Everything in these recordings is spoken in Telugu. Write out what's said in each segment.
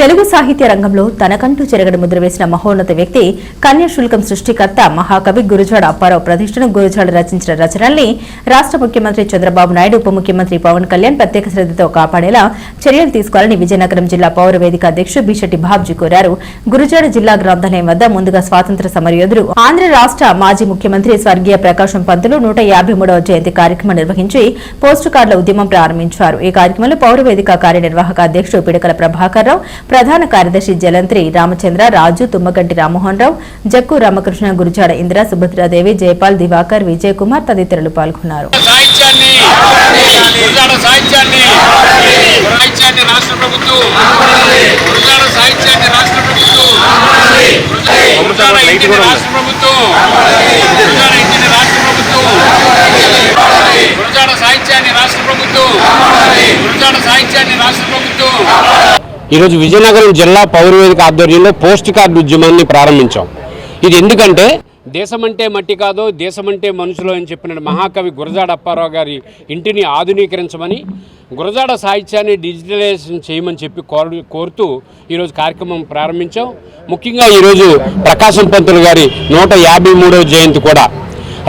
తెలుగు సాహిత్య రంగంలో తనకంటూ చెరగడు ముద్ర వేసిన మహోన్నత వ్యక్తి కన్యాశుల్కం సృష్టికర్త మహాకవి గురుజాడ అప్పారావు ప్రతిష్టను గురుజాడ రచించిన రచనల్ని రాష్ట్ర ముఖ్యమంత్రి చంద్రబాబు నాయుడు ఉప ముఖ్యమంత్రి పవన్ కళ్యాణ్ ప్రత్యేక శ్రద్ధతో కాపాడేలా చర్యలు తీసుకోవాలని విజయనగరం జిల్లా పౌర వేదిక అధ్యక్షుడు బాబ్జీ కోరారు. గురుజాడ జిల్లా గ్రంథాలయం వద్ద ముందుగా స్వాతంత్ర సమరయోధుడు ఆంధ్ర రాష్ట్ర మాజీ ముఖ్యమంత్రి స్వర్గీయ ప్రకాశం పంతులు నూట యాభై మూడవ జయంతి కార్యక్రమం నిర్వహించి పోస్టు కార్డుల ఉద్యమం ప్రారంభించారు. ఈ కార్యక్రమంలో పౌర వేదిక కార్యనిర్వాహక అధ్యక్షుడు పిడకల ప్రభాకర్ రావు ప్రధాన కార్యదర్శి జలంత్రి రామచంద్ర రాజు తుమ్మగంటి రామ్మోహన్ రావు జక్కు రామకృష్ణ గురుజాడ ఇంద్ర సుభద్రాదేవి జయపాల్ దివాకర్ విజయ్ కుమార్ తదితరులు పాల్గొన్నారు. సాహిత్యాన్ని సాహిత్యాన్ని రాష్ట్ర ప్రభుత్వం సాహిత్యాన్ని రాష్ట్ర ప్రభుత్వం. ఈరోజు విజయనగరం జిల్లా పౌరవేదిక ఆధ్వర్యంలో పోస్ట్ కార్డు ఉద్యమాన్ని ప్రారంభించాం. ఇది ఎందుకంటే దేశమంటే మట్టి కాదు దేశమంటే మనుషులు అని చెప్పిన మహాకవి గురజాడ అప్పారావు గారి ఇంటిని ఆధునీకరించమని గురజాడ సాహిత్యాన్ని డిజిటలైజేషన్ చేయమని చెప్పి కోరు కోరుతూ ఈరోజు కార్యక్రమం ప్రారంభించాం. ముఖ్యంగా ఈరోజు ప్రకాశం పంతులు గారి నూట యాభై జయంతి కూడా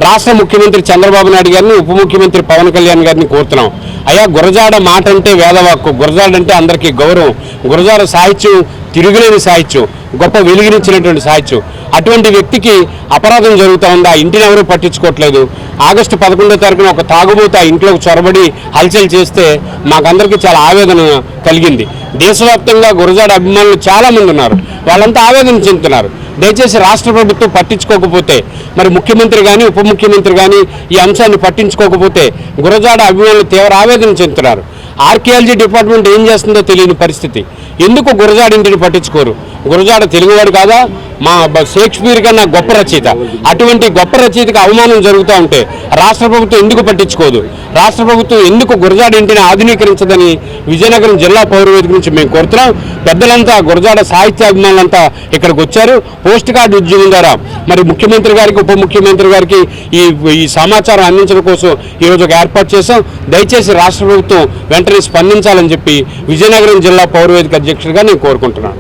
రాష్ట్ర ముఖ్యమంత్రి చంద్రబాబు నాయుడు గారిని ఉప ముఖ్యమంత్రి పవన్ కళ్యాణ్ గారిని కోరుతున్నాం. అయ్యా గురజాడ మాట అంటే వేదవాక్కు. గురజాడ అంటే అందరికీ గౌరవం. గురజాడ సాహిత్యం తిరుగులేని సాహిత్యం గొప్ప వెలుగునిచ్చినటువంటి సాహిత్యం. అటువంటి వ్యక్తికి అపరాధం జరుగుతూ ఉందా? ఇంటిని ఎవరూ పట్టించుకోవట్లేదు. ఆగస్టు పదకొండో తారీఖున ఒక తాగుబోతు ఆ ఇంట్లోకి చొరబడి హల్చల్ చేస్తే మాకందరికీ చాలా ఆవేదన కలిగింది. దేశవ్యాప్తంగా గురజాడ అభిమానులు చాలామంది ఉన్నారు. వాళ్ళంతా ఆవేదన చెందుతున్నారు. దయచేసి రాష్ట్ర ప్రభుత్వం పట్టించుకోకపోతే మరి ముఖ్యమంత్రి కానీ ఉప ముఖ్యమంత్రి కానీ ఈ అంశాన్ని పట్టించుకోకపోతే గురజాడ అభిమానులు తీవ్ర ఆవేదన చెందుతున్నారు. ఆర్కియాలజీ డిపార్ట్మెంట్ ఏం చేస్తుందో తెలియని పరిస్థితి. ఎందుకు గురజాడ ఇంటిని పట్టించుకోరు? గురజాడ తెలుగువాడు కాదా? మా బ- షేక్స్పియర్ కన్నా గొప్ప రచయిత. అటువంటి గొప్ప రచయితకి అవమానం జరుగుతూ ఉంటే రాష్ట్ర ప్రభుత్వం ఎందుకు పట్టించుకోదు? రాష్ట్ర ప్రభుత్వం ఎందుకు గురజాడ ఇంటిని ఆధునీకరించదని విజయనగరం జిల్లా పౌరవేదిక నుంచి మేము కోరుతున్నాం. పెద్దలంతా గురజాడ సాహిత్యాభిమానులంతా ఇక్కడికి వచ్చారు పోస్ట్ కార్డు ఉద్యమం ద్వారా మరి ముఖ్యమంత్రి గారికి ఉప ముఖ్యమంత్రి గారికి ఈ ఈ సమాచారం అందించడం కోసం ఈరోజు ఒక ఏర్పాటు చేశాం. దయచేసి రాష్ట్ర ప్రభుత్వం వెంటనే స్పందించాలని చెప్పి విజయనగరం జిల్లా పౌరవేదిక అధ్యక్షుడిగా నేను కోరుకుంటున్నాను.